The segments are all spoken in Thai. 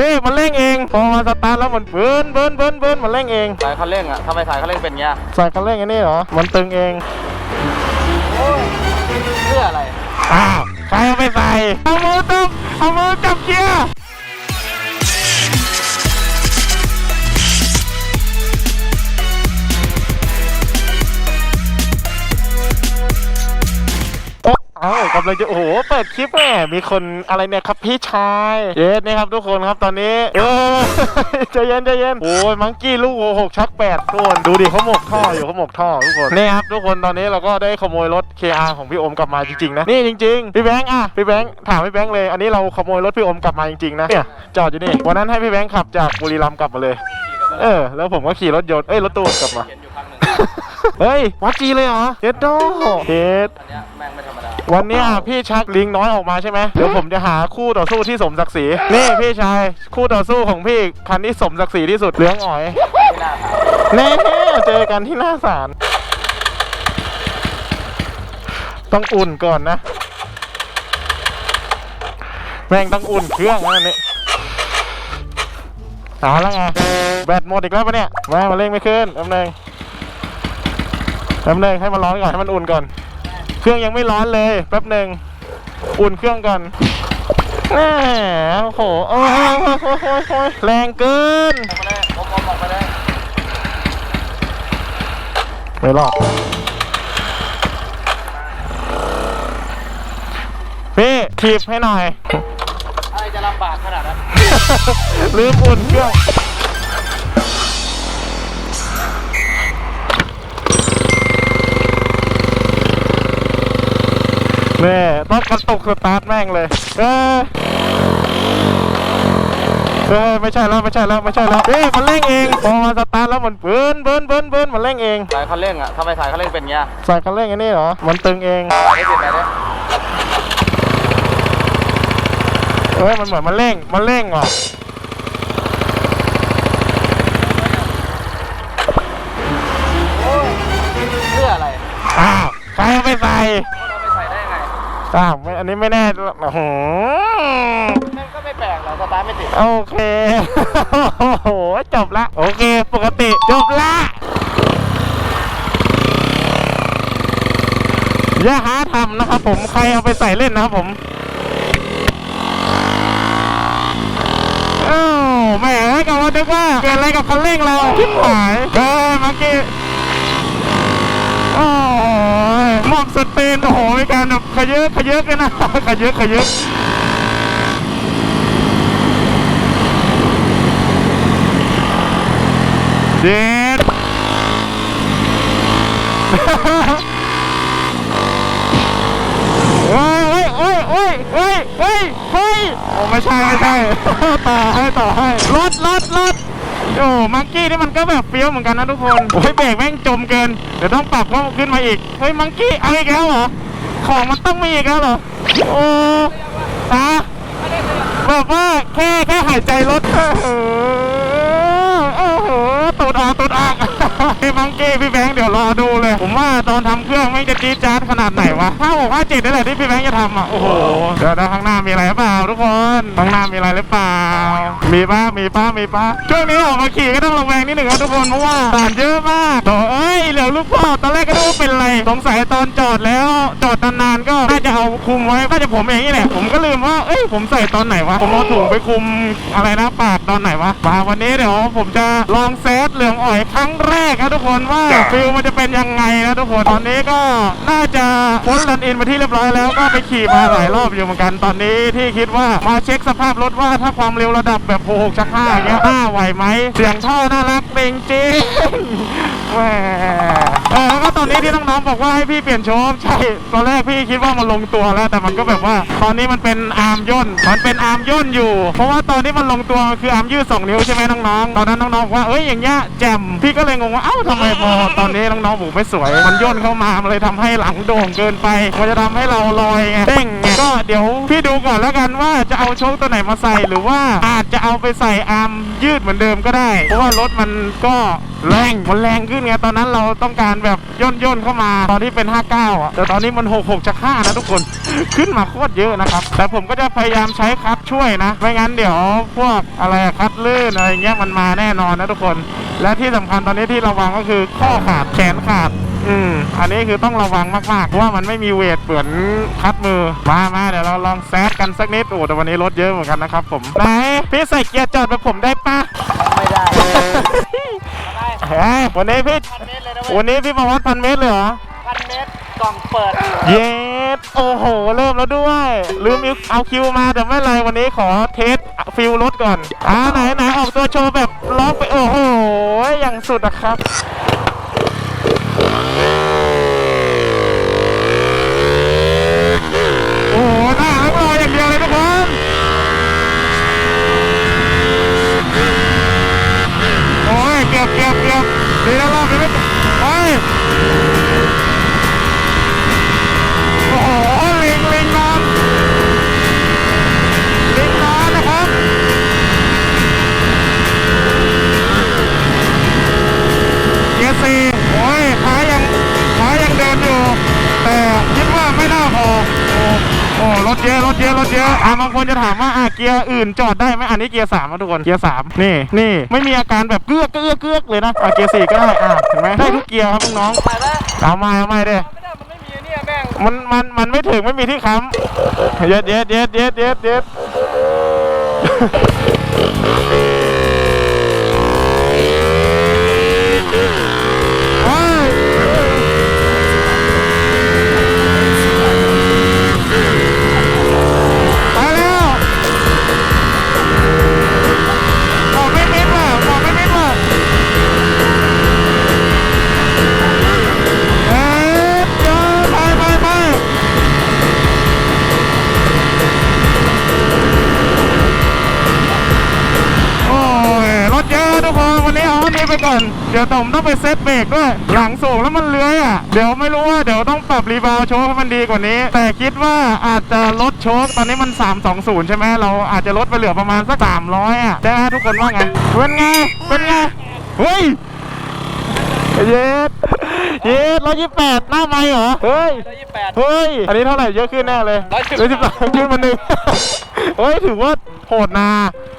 พี่มันเร่งเอง พอมาสตาร์ทแล้วมันเบิร์นเบิร์นเบิร์นเบิร์นมันเร่งเองสายคันเร่งอะทำไมสายคันเร่งเป็นเงี้ยใส่คันเร่งอันนี้เหรอ มันตึงเองเพื่ออะไร อ้าวใครเอาไปใส่เอามือตบเอามือจับเกียร์ กำลังจะโอ้โหเปิดคลิปแม่มีคนอะไรเนี่ยครับพี่ชายเย็นนี่ครับทุกคนครับตอนนี้เออใจเย็นใจเย็นโอ้ยมังกี้ลูกโอหกชักแปดทุกคนดูดิเขาหมกท่ออยู่เขาหมกท่อทุกคนนี่ครับทุกคนตอนนี้เราก็ได้ขโมยรถ KR ของพี่อมกลับมาจริงๆนะนี่จริงๆพี่แบงค์อะพี่แบงค์ถามพี่แบงค์เลย อันนี้เราขโมยรถพี่อมกลับมาจริงๆนะเนี่ยจอดอยู่นี่วันนั้นให้พี่แบงค์ขับจากบุรีรัมย์กลับมาเลย เออ แล้วผมก็ขี่รถยนต์เอ้ยรถตู้กลับมา เฮ้ยวัดจีเลยเหรอเฮ็ดโดเฮ็ด อันเนี้ยแม่งไม่ธรรมดา วันเนี้ยพี่ชักลิงน้อยออกมาใช่ไหมเดี๋ยวผมจะหาคู่ต่อสู้ที่สมศักดิ์ศรีนี่พี่ชายคู่ต่อสู้ของพี่คันที่สมศักดิ์ศรีที่สุดเหลืองอ๋อยไม่น่าถามแน่ๆเจอกันที่หน้าศาลต้องอุ่นก่อนนะแม่งต้องอุ่นเครื่องนะนี่เอาแล้วไงแบตหมดอีกแล้วปะเนี่ยแม่มาเร่งไม่ขึ้นแป๊บนึงแป๊บนึงให้มันร้อนก่อนให้มันอุ่นก่อน เครื่องยังไม่ร้อนเลยแป๊บหนึ่งอุ่นเครื่องก่อนแหมโอ้โหโอ้ยโอ้ยโอ้ยโอ้ยโอ้ยแรงเกินออกมาได้อมอมออกมาได้ไม่หรอกพี่ทีบให้หน่อยอะไรจะลำบากขนาดนั้นลืมอุ่นเครื่อง แม่ต้องกระตุกสตาร์ทแม่งเลยเออเออไม่ใช่แล้วไม่ใช่แล้วไม่ใช่แล้วเอ๊ะมันเร่งเองพอมาสตาร์ทแล้วมันเบิร์นเบิร์นเบิร์นเบิร์นมันเร่งเองสายคันเร่งอะทำไมสายคันเร่งเป็นเงี้ยใส่คันเร่งอันนี้เหรอมันตึงเองสายไม่ติดไหนเนี่ยเอ้ยมันเหมือนมันเร่งมันเร่งว่ะเพื่ออะไรอ้าวใครเอาไปใส่ อ้าวไม่อันนี้ไม่แน่โอ้โหแม่งก็ไม่แปลกหรอกสตาร์ทไม่ติด โอเคโอ้โหจบละ โอเค ปกติจบละอย่าหาทำนะครับผมใครเอาไปใส่เล่นนะครับผมอ้าวแหมกับว่านึกว่าเกิดอะไรกับคันเร่งเราชิบหายเออเมื่อกี้โอ้ ยหมสเตนโอ้โหมีการแบบขยเยอะขยเยอะกันนะขยเยอะขยเยอะเด็ดเฮ้ยเฮ้ยเฮ้ยเฮ้ยเฮ้ยเฮ้ยโอ้ไม่ใช่ไม่ใช่ต่อให้ต่อให้รถรถรถ โอ้มังกี้นี่มันก็แบบเฟี้ยวเหมือนกันนะทุกคนโอ้ยเบรกแม่งจมเกินเดี๋ยวต้องปรับเพิ่มขึ้นมาอีกเฮ้ยมังกี้เอาอีกแล้วเหรอของมันต้องมีอีกแล้วเหรอโอ้ตาแบบว่าแค่แค่หายใจรถเออโอ้โหตูดออกตูดออกพี่มังกี้พี่แบงค์เดี๋ยวรอดูเลย ผมว่าตอนทำเครื่องไม่จะ จี๊ดจ๊าดขนาดไหนวะถ้าหกห้าเจ็ดนี่แหละที่พี่แบงค์จะทำอะ โอ้โหเดี๋ยวนะข้างหน้ามีอะไรหรือเปล่าทุกคน ข้างหน้ามีอะไรหรือเปล่า มีป้ามีป้ามีป้าช่วงนี้ออกมาขี่ก็ต้องระแวงนิดหนึ่งครับทุกคนเพราะว่าด่านเยอะมากโถเอ้ยเหลือลูกพ่อตอนแรกก็นึกว่าเป็นอะไรสงสัยตอนจอดแล้วจอดนานๆก็น่าจะเอาคุมไว้น่าจะผมเองนี่แหละผมก็ลืมว่าเอ้ยผมใส่ตอนไหนวะผมเอาถุงไปคุมอะไรนะปากตอนไหนวะมาวันนี้เดี๋ยวผมจะลองเซตเหลืองอ่อยครั้งแรกครับทุกคนว่าฟิลมันจะเป็นยังไงนะทุกคนตอนนี้ก็น่าจะพ้นรันอินมาที่เรียบร้อยแล้วก็ไปขี่มาหลายรอบอยู่เหมือนกันตอนนี้ที่คิดว่ามาเช็คสภาพรถว่าถ้าความเร็วระดับแบบโหกชักห้าอย่างเงี้ยห้าไหวไหมเสียงท่อน่ารักจริงจริงแหมเออแล้วก็ตอนนี้ที่น้องๆบอกว่าให้พี่เปลี่ยนโชมใช่ตอนแรกพี่คิดว่ามันลงตัวแล้ว แต่มันก็แบบว่าตอนนี้มันเป็นอาร์มย่นมันเป็นอาร์มย่นอยู่ เพราะว่าตอนที่มันลงตัวคืออาร์มยืดสองนิ้วใช่ไหมน้องๆตอนนั้นน้องๆว่าเอ้ยอย่างเงี้ยแจ่มพี่ก็เลยงงว่าเอ้าทำไมพอตอนนี้น้องๆบอกไม่สวย มันย่นเข้ามามันเลยทำให้ให้หลังโด่งเกินไป มันจะทำให้เราลอยไงเด้งไงก็เดี๋ยวพี่ดูก่อนแล้วกันว่าจะเอาโชคตัวไหนมาใส่หรือว่าอาจจะเอาไปใส่อาร์มยืดเหมือนเดิมก็ได้ เพราะว่ารถมันก็แรงมันแรงขึ้นไงตอนนั้นเราต้องการแบบย่นย่นเข้ามาตอนที่เป็น 59อะแต่ตอนนี้มัน 66จาก5นะทุกคนขึ้นมาโคตรเยอะนะครับ แต่ผมก็จะพยายามใช้คลัตช์ช่วยนะ ไม่งั้นเดี๋ยวพวกอะไรอะคลัตช์ลื่นอะไรเงี้ยมันมาแน่นอนนะทุกคน และที่สำคัญตอนนี้ที่ระวังก็คือข้อขาดแขนขาด อืม อันนี้คือต้องระวังมากๆเพราะว่ามันไม่มีเวทเปือนคัดมือ มามาเดี๋ยวเราลองแซดกันสักนิด โอ้แต่วันนี้รถเยอะเหมือนกันนะครับผม ไหน พี่ใส่เกียร์จอดแบบผมได้ปะไม่ได้เฮ้ยวันนี้พี่ พันเมตรเลยนะเว้ยวันนี้พี่มาวัดพันเมตรเลยเหรอ พันเมตรกล่องเปิด เย็ดโอ้โห เริ่มแล้วด้วย ลืมเอาคิวมาแต่ไม่เป็นไรวันนี้ขอเทสฟิลรถก่อน อ่าไหนไหนออกตัวโชว์แบบล็อกไป โอ้โห อย่างสุดอะครับ จะถามว่าอะเกียร์อื่นจอดได้ไหมอันนี้เกียร์สามนะทุกคนเกียร์สามนี่นี่ไม่มีอาการแบบเกือกเกือกเกือกเลยนะอะเกียร์สี่ก็ได้อะเห็นไหมได้ทุกเกียร์ครับน้องไปไหมๆเอาไม่เอาไม่เด้ไม่ได้มันไม่มีเนี่ยแม่งมันมันมันไม่ถึงไม่มีที่ค้ำเย็ดเย็ดเย็ดเย็ดเย็ดเย็ด ไปก่อน เดี๋ยวผมต้องไปเซตเบรกด้วย หลังสูงแล้วมันเลื้อยอะ เดี๋ยวไม่รู้ว่าเดี๋ยวต้องปรับรีบาวด์โชคให้มันดีกว่านี้ แต่คิดว่าอาจจะลดโชคตอนนี้มัน 320 ใช่ไหมเราอาจจะลดไปเหลือประมาณสัก300 อะใช่ไหมทุกคนว่าไง เป็นไง เป็นไง เฮ้ย เย็ดเย็ดร้อยยี่แปดหน้าไม่เหรอ เฮ้ยร้อยยี่สิบแปดเฮ้ย อันนี้เท่าไหร่เยอะขึ้นแน่เลยร้อยสิบร้อยสิบสามขึ้นมาหนึ่งเฮ้ย ถือว่าโหดนาเฮ้ยยัง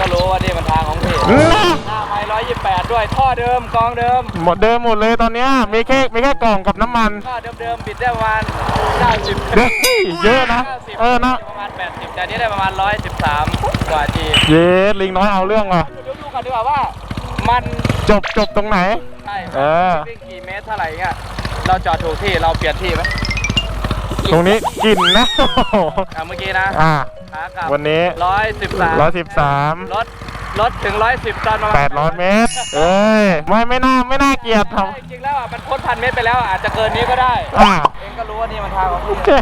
ก็รู้ว่านี่มันทางของพี่นะหน้าไม้ร้อยยี่สิบแปดด้วยท่อเดิมกองเดิม หมดเดิมหมดเลยตอนเนี้ยมีแค่มีแค่กล่องกับน้ำมัน ท่อเดิมๆบิดได้ประมาณเก้าสิบเฮ้ยเยอะนะเออนะ ประมาณแปดสิบแต่อันนี้ได้ประมาณร้อยสิบสามกว่าจีเย็ดลิงน้อยเอาเรื่องว่ะเดี๋ยวดูกันดีกว่าว่า มันจบจบตรงไหน ใช่เออ วิ่งกี่เมตรเท่าไหร่เงี้ยเราจอดถูกที่เราเปลี่ยนที่ไหมตรงนี้กลิ่นนะอะเมื่อกี้นะ อ่า ขากลับวันนี้ร้อยสิบสามร้อยสิบสามรถรถถึงร้อยสิบตอนประมาณแปดร้อยเมตร เอ้ย ไม่ไม่น่าไม่น่าเกลียดทจริงๆแล้วอะมันพ้นพันเมตรไปแล้วอะอาจจะเกินนี้ก็ได้ำอ่าเองก็รู้ว่านี่มันทางของคุณเจ๊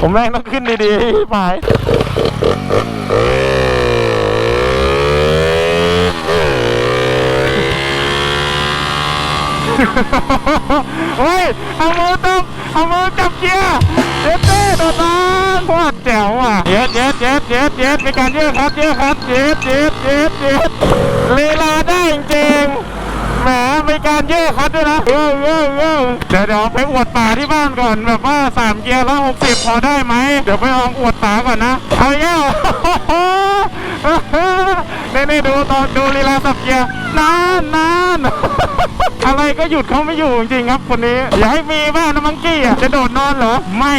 ผมแม่งต้องขึ้นดีๆพี่ปายเฮ้ยเอามือจับ เอามือจับเกียร์เย็ดเต้โดดน้ำโคตรแจ๋วอะเย็ดเย็ดเย็ดเย็ดเย็ดมีการเยอะครับเยอะครับเย็ดเย็ดเย็ดเย็ดลีลาได้จริงๆแหมมีการเยอะครับด้วยนะเออเออเออเดี๋ยวเดี๋ยวไปอวดป่าที่บ้านก่อนแบบว่าสามเกียร์ละหกสิบพอได้ไหมเดี๋ยวไปลองอวดป่าก่อนนะเอาเงี้ยนี่นี่ดูตอนดูลีลาสับเกียร์นานนาน อะไรก็หยุดเขาไม่อยู่จริงๆครับคนนี้ อย่าให้มีบ้างนะมังกี้อะจะโดดนอนเหรอ ไม่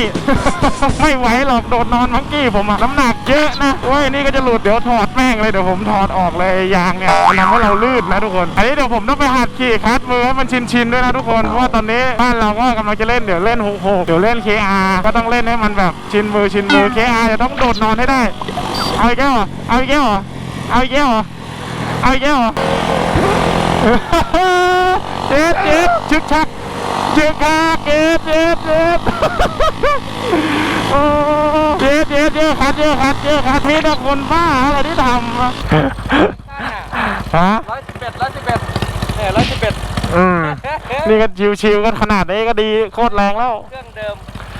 ไม่ไหวหรอกโดดนอนมังกี้ผมอะน้ำหนักเยอะนะโอ้ยนี่ก็จะหลุดเดี๋ยวถอดแม่งเลยเดี๋ยวผมถอดออกเลยยางเนี่ยมันทำให้เราลื่นนะทุกคนอันนี้เดี๋ยวผมต้องไปหัดขี่คัดมือให้มันชินๆด้วยนะทุกคนเพราะว่าตอนนี้บ้านเราก็กำลังจะเล่นเดี๋ยวเล่นหกหกเดี๋ยวเล่น KR ก็ต้องเล่นให้มันแบบชินมือชินมือ KR จะต้องโดดนอนให้ได้เอาอีกแล้วเหรอเอาอีกแล้วเหรอเอาอีกแล้วเหรอเอาอีกแล้วเหรอ เจ็บเจ็บชึกชักชึกชักเจ็บเจ็บเจ็บโอ้เจ็บเจ็บเจ็บคัดเจ็บคัดเจ็บคัดมีแต่คนบ้าอะไรที่ทำอะฮะร้อยสิบแปอ็ดร้อยสิบเอ็ดเนี่ยร้อยสิบเอ็ดอืมนี่ก็ชิวๆก็ขนาดนี้ก็ดีโคตรแรงแล้ว เครื่องเดิม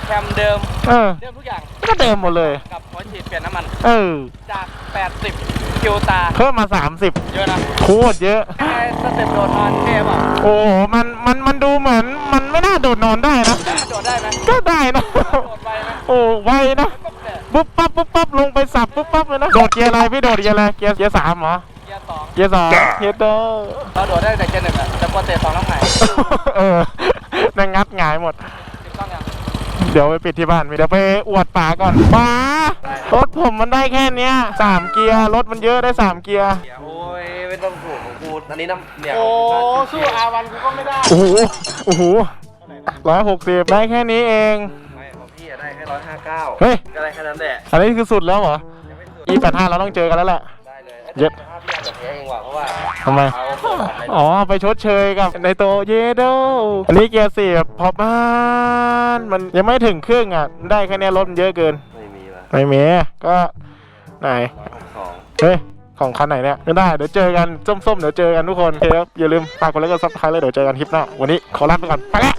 แคมเดิมเออเดิมทุกอย่างก็เดิมหมดเลย กับหัวฉีดเปลี่ยนน้ำมัน เออจาก 80 คิวตา เพิ่มมา 30 เยอะนะโคตรเยอะยังไงสเต็ปโดดนอนเทพอะโอ้โหมันมันมันดูเหมือน มันไม่น่าโดดนอนได้นะแล้วมันโดดได้ไหมก็ได้นะ โดดไปไหมโอ้ไวนะ ปุ๊บเนี่ยปุ๊บปั๊บปุ๊บปั๊บลงไปสับปุ๊บปั๊บเลยนะ โดดเกียร์อะไรพี่โดดเกียร์อะไร เกียร์เกียร์สามเหรอ เกียร์สองเกียร์สองเกียร์เดอร์ เราโดดได้แต่เกียร์หนึ่งอะแต่พอเตะสองแล้วหายเออนั่งงัดหงายหมดติดต้องยังเดี๋ยวไปปิดที่บ้านเดี๋ยวไปอวดป๋าก่อนป๋า รถผมมันได้แค่เนี้ยสามเกียร์ รถมันเยอะได้สามเกียร์ โอ้ยไม่ต้องถูกของกูอันนี้น้ำเนี่ยโอ้สู้อาวันกูก็ไม่ได้ โอ้โห โอ้โหร้อยหกสิบได้แค่นี้เอง ไม่ของพี่อะได้แค่ร้อยห้าเก้าเฮ้ย ก็ได้แค่นั้นแหละ อันนี้คือสุดแล้วเหรอยังไม่สุด e แปดห้าเราต้องเจอกันแล้วแหละ ได้เลยเย็ดถ้าพี่อาจจะแพ้เองว่ะเพราะว่าทำไมเอาเปิดอะไรอ๋อ ไปชดเชยกับในโตเยโดอันนี้เกียร์สี่แบบพอบ้าน มันยังไม่ถึงครึ่งอะ ได้แค่เนี้ยรถมันเยอะเกิน ไม่มีละไม่มีก็ไหนร้อยหกสองเฮ้ยของคันไหนเนี่ยไม่ได้เดี๋ยวเจอกันส้มๆเดี๋ยวเจอกันทุกคนโอเคครับอย่าลืมฝากกดไลค์กดซับสไครต์เลยเดี๋ยวเจอกันคลิปหน้าวันนี้ขอลาไปก่อนไปแล้ว